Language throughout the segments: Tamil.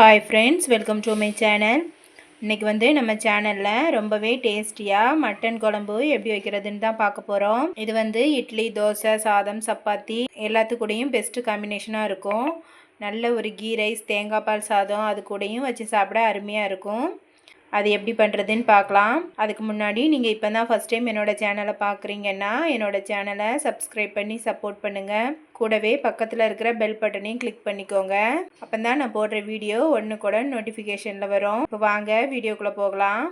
Hi friends welcome to my channel இன்றைக்கி வந்து நம்ம சேனலில் ரொம்பவே டேஸ்டியாக மட்டன் குழம்பு எப்படி வைக்கிறதுன்னு தான் பார்க்க போகிறோம் இது வந்து இட்லி தோசை சாதம் சப்பாத்தி எல்லாத்துக்கூடையும் பெஸ்ட்டு காம்பினேஷனாக இருக்கும். நல்ல ஒரு கீ ரைஸ் தேங்காய் பால் சாதம் அது கூடயும் வச்சு சாப்பிட அருமையாக இருக்கும். அது எப்படி பண்ணுறதுன்னு பார்க்கலாம். அதுக்கு முன்னாடி நீங்கள் இப்போ தான் ஃபஸ்ட் டைம் என்னோட சேனலை பார்க்குறீங்கன்னா என்னோடய சேனலை சப்ஸ்கிரைப் பண்ணி சப்போர்ட் பண்ணுங்கள் கூடவே பக்கத்தில் இருக்கிற பெல் பட்டனையும் கிளிக் பண்ணிக்கோங்க. அப்போ தான் நான் போடுற வீடியோ ஒன்று கூட நோட்டிஃபிகேஷனில் வரும். இப்போ வாங்க வீடியோக்குள்ளே போகலாம்.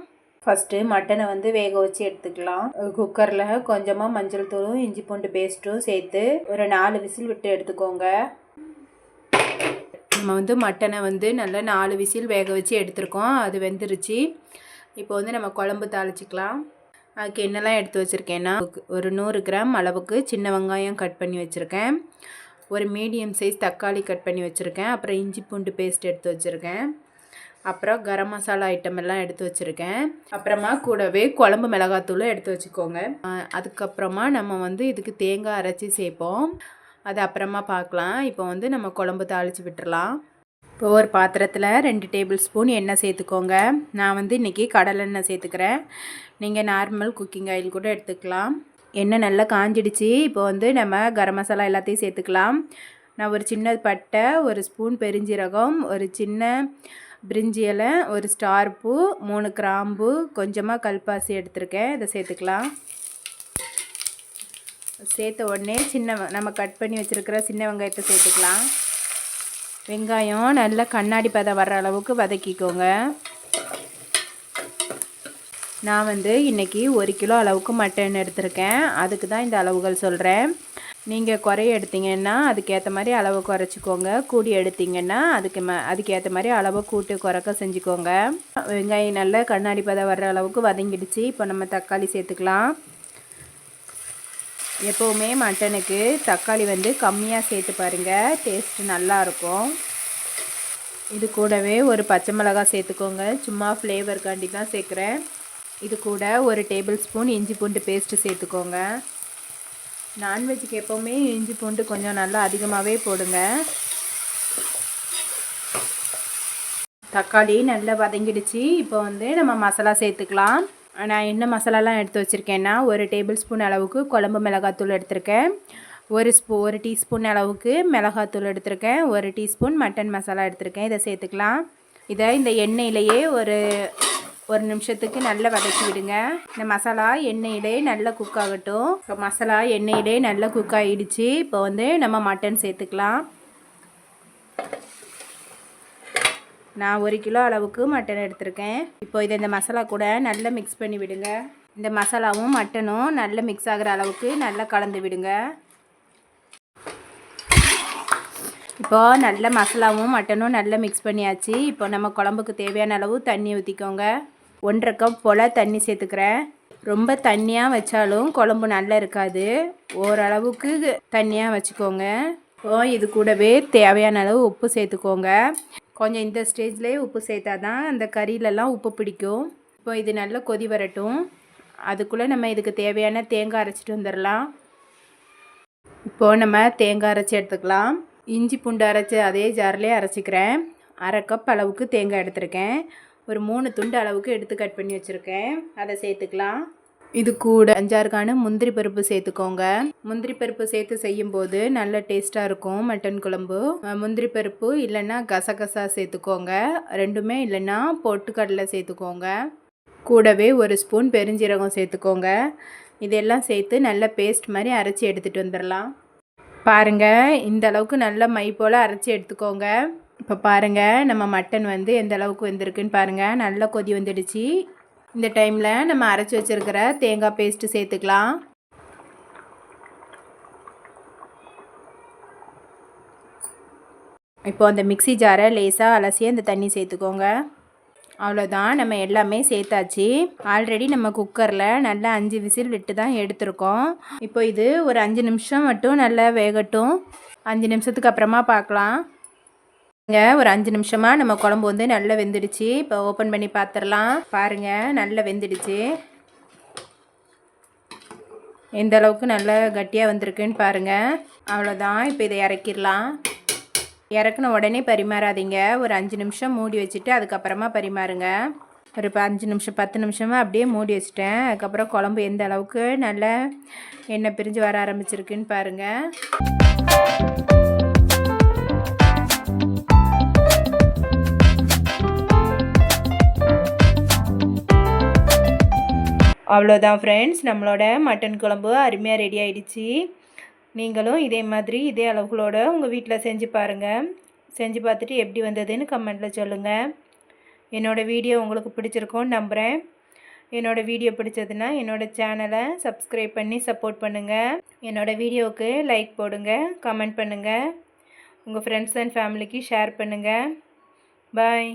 ஃபஸ்ட்டு மட்டனை வந்து வேக வச்சு எடுத்துக்கலாம். குக்கரில் கொஞ்சமாக மஞ்சள் தூளும் இஞ்சி பூண்டு பேஸ்ட்டும் சேர்த்து ஒரு நாலு விசில் விட்டு எடுத்துக்கோங்க. நம்ம வந்து மட்டனை வந்து நல்லா நாலு விசில் வேக வச்சு எடுத்திருக்கோம். அது வெந்துருச்சு. இப்போ வந்து நம்ம குழம்பு தாளிச்சிக்கலாம். அதுக்கு என்னெல்லாம் எடுத்து வச்சுருக்கேன்னா ஒரு நூறு கிராம் அளவுக்கு சின்ன வெங்காயம் கட் பண்ணி வச்சுருக்கேன். ஒரு மீடியம் சைஸ் தக்காளி கட் பண்ணி வச்சுருக்கேன். அப்புறம் இஞ்சி பூண்டு பேஸ்ட் எடுத்து வச்சுருக்கேன். அப்புறம் கரம் மசாலா ஐட்டம் எல்லாம் எடுத்து வச்சுருக்கேன். அப்புறமா கூடவே குழம்பு மிளகாத்தூளும் எடுத்து வச்சுக்கோங்க. அதுக்கப்புறமா நம்ம வந்து இதுக்கு தேங்காய் அரைச்சி சேர்ப்போம். அது அப்புறமா பார்க்கலாம். இப்போ வந்து நம்ம குழம்பு தாளித்து விட்டுறலாம். இப்போ ஒரு பாத்திரத்தில் ரெண்டு டேபிள் ஸ்பூன் எண்ணெய் சேர்த்துக்கோங்க. நான் வந்து இன்றைக்கி கடலெண்ணெய் சேர்த்துக்கிறேன். நீங்கள் நார்மல் குக்கிங் ஆயில் கூட எடுத்துக்கலாம். எண்ணெய் நல்லா காஞ்சிடுச்சு. இப்போ வந்து நம்ம கரம் மசாலா எல்லாத்தையும் சேர்த்துக்கலாம். நான் ஒரு சின்ன பட்டை ஒரு ஸ்பூன் பெருஞ்சீரகம் ஒரு சின்ன பிரிஞ்சி இலை ஒரு ஸ்டார் பூ மூணு கிராம்பு கொஞ்சமாக கல்பாசி எடுத்திருக்கேன். இதை சேர்த்துக்கலாம். சேர்த்த உடனே சின்ன நம்ம கட் பண்ணி வச்சுருக்கிற சின்ன வெங்காயத்தை சேர்த்துக்கலாம். வெங்காயம் நல்லா கண்ணாடி பதம் வர்ற அளவுக்கு வதக்கிக்கோங்க. நான் வந்து இன்றைக்கி ஒரு கிலோ அளவுக்கு மட்டன் எடுத்திருக்கேன். அதுக்கு தான் இந்த அளவுகள் சொல்கிறேன் நீங்கள் குறைய எடுத்தீங்கன்னா அதுக்கேற்ற மாதிரி அளவு குறைச்சிக்கோங்க. கூடி எடுத்தீங்கன்னா அதுக்கு ம அதுக்கேற்ற மாதிரி அளவு கூட்டு குறைக்க செஞ்சுக்கோங்க. வெங்காயம் நல்லா கண்ணாடி பதம் வர்ற அளவுக்கு வதங்கிடுச்சு. இப்போ நம்ம தக்காளி சேர்த்துக்கலாம். எப்போவுமே மட்டனுக்கு தக்காளி வந்து கம்மியாக சேர்த்து பாருங்கள் டேஸ்ட்டு நல்லாயிருக்கும் இது கூடவே ஒரு பச்சை மிளகாய் சேர்த்துக்கோங்க. சும்மா ஃப்ளேவருக்காண்டி தான் சேர்க்குறேன். இது கூட ஒரு டேபிள் ஸ்பூன் இஞ்சி பூண்டு பேஸ்ட்டு சேர்த்துக்கோங்க. நான்வெஜ்ஜுக்கு எப்போவுமே இஞ்சி பூண்டு கொஞ்சம் நல்லா அதிகமாகவே போடுங்க. தக்காளி நல்லா வதங்கிடுச்சு. இப்போ வந்து நம்ம மசாலா சேர்த்துக்கலாம். நான் என்ன மசாலாலாம் எடுத்து வச்சுருக்கேன்னா ஒரு டேபிள் ஸ்பூன் அளவுக்கு குழம்பு மிளகாத்தூள் எடுத்திருக்கேன். ஒரு ஸ்பூ ஒரு டீஸ்பூன் அளவுக்கு மிளகாத்தூள் எடுத்திருக்கேன். ஒரு டீஸ்பூன் மட்டன் மசாலா எடுத்திருக்கேன். இதை சேர்த்துக்கலாம். இதை இந்த எண்ணெயிலையே ஒரு ஒரு நிமிஷத்துக்கு நல்லா வதக்கி விடுங்க. இந்த மசாலா எண்ணெயிலே நல்லா குக் ஆகட்டும். இப்போ மசாலா எண்ணெயிலே நல்லா குக் ஆகிடுச்சு இப்போ வந்து நம்ம மட்டன் சேர்த்துக்கலாம். நான் ஒரு கிலோ அளவுக்கு மட்டன் எடுத்திருக்கேன். இப்போ இதை இந்த மசாலா கூட நல்லா மிக்ஸ் பண்ணி விடுங்க. இந்த மசாலாவும் மட்டனும் நல்லா மிக்ஸ் ஆகிற அளவுக்கு நல்லா கலந்து விடுங்க. இப்போ நல்ல மசாலாவும் மட்டனும் நல்லா மிக்ஸ் பண்ணியாச்சு. இப்போ நம்ம குழம்புக்கு தேவையான அளவு தண்ணி ஊற்றிக்கோங்க ஒன்றரை கப் போல் தண்ணி சேர்த்துக்கிறேன். ரொம்ப தண்ணியாக வச்சாலும் குழம்பு நல்லா இருக்காது. ஓரளவுக்கு தண்ணியாக வச்சுக்கோங்க. இப்போ இது கூடவே தேவையான அளவு உப்பு சேர்த்துக்கோங்க. கொஞ்சம் இந்த ஸ்டேஜ்லேயே உப்பு சேர்த்தா தான் அந்த கறியிலலாம் உப்பு பிடிக்கும். இப்போ இது நல்லா கொதி வரட்டும். அதுக்குள்ளே நம்ம இதுக்கு தேவையான தேங்காய் அரைச்சிட்டு வந்துடலாம். இப்போது நம்ம தேங்காய் அரைச்சி எடுத்துக்கலாம். இஞ்சி பூண்டு அரைச்சி அதே ஜார்லேயே அரைச்சிக்கிறேன். அரை கப் அளவுக்கு தேங்காய் எடுத்திருக்கேன். ஒரு மூணு துண்டு அளவுக்கு எடுத்து கட் பண்ணி வச்சுருக்கேன். அதை சேர்த்துக்கலாம். இது கூட அஞ்சாறுக்கான முந்திரி பருப்பு சேர்த்துக்கோங்க. முந்திரி பருப்பு சேர்த்து செய்யும்போது நல்ல டேஸ்ட்டாக இருக்கும் மட்டன் குழம்பு. முந்திரி பருப்பு இல்லைன்னா கசகசா சேர்த்துக்கோங்க. ரெண்டுமே இல்லைன்னா பொட்டுக்கடலை சேர்த்துக்கோங்க. கூடவே ஒரு ஸ்பூன் பெருஞ்சீரகம் சேர்த்துக்கோங்க. இதெல்லாம் சேர்த்து நல்ல பேஸ்ட் மாதிரி அரைச்சி எடுத்துகிட்டு வந்துடலாம். பாருங்கள் இந்த அளவுக்கு நல்ல மை போல் அரைச்சி எடுத்துக்கோங்க. இப்போ பாருங்கள் நம்ம மட்டன் வந்து எந்த அளவுக்கு வந்திருக்குன்னு பாருங்கள் நல்லா கொதி வந்துடுச்சு. இந்த டைமில் நம்ம அரைச்சி வச்சுருக்கிற தேங்காய் பேஸ்ட்டு சேர்த்துக்கலாம். இப்போ அந்த மிக்சி ஜாரை லேசாக அலசி அந்த தண்ணி சேர்த்துக்கோங்க. அவ்வளோதான் நம்ம எல்லாமே சேர்த்தாச்சு. ஆல்ரெடி நம்ம குக்கரில் நல்லா அஞ்சு விசில் விட்டு தான் எடுத்திருக்கோம். இப்போ இது ஒரு அஞ்சு நிமிஷம் மட்டும் நல்லா வேகட்டும். அஞ்சு நிமிஷத்துக்கு அப்புறமா பார்க்கலாம். இங்கே ஒரு அஞ்சு நிமிஷமாக நம்ம குழம்பு வந்து நல்லா வெந்துடுச்சு. இப்போ ஓப்பன் பண்ணி பார்த்துடலாம் பாருங்கள் நல்லா வெந்துடுச்சு. எந்த அளவுக்கு நல்லா கட்டியாக வந்திருக்குன்னு பாருங்கள் அவ்வளோதான் இப்போ இதை இறக்கிடலாம். இறக்குன உடனே பரிமாறாதீங்க. ஒரு அஞ்சு நிமிஷம் மூடி வச்சுட்டு அதுக்கப்புறமா பரிமாறுங்க. ஒரு இப்போ அஞ்சு நிமிஷம் பத்து நிமிஷமாக அப்படியே மூடி வச்சுட்டேன். அதுக்கப்புறம் குழம்பு எந்த அளவுக்கு நல்லா எண்ணெய் பிரிஞ்சு வர ஆரம்பிச்சிருக்குன்னு பாருங்கள் அவ்வளோதான் ஃப்ரெண்ட்ஸ் நம்மளோட மட்டன் குழம்பு அருமையாக ரெடி ஆகிடுச்சு நீங்களும் இதே மாதிரி இதே அளவுகளோட உங்கள் வீட்டில் செஞ்சு பாருங்கள் செஞ்சு பார்த்துட்டு எப்படி வந்ததுன்னு கமெண்ட்டில் சொல்லுங்கள் என்னோடய வீடியோ உங்களுக்கு பிடிச்சிருக்கோன்னு நம்புகிறேன் என்னோடய வீடியோ பிடிச்சதுன்னா என்னோடய சேனலை சப்ஸ்கிரைப் பண்ணி சப்போர்ட் பண்ணுங்கள் என்னோடய வீடியோவுக்கு லைக் போடுங்க கமெண்ட் பண்ணுங்கள் உங்கள் ஃப்ரெண்ட்ஸ் அண்ட் ஃபேமிலிக்கு ஷேர் பண்ணுங்கள் பாய்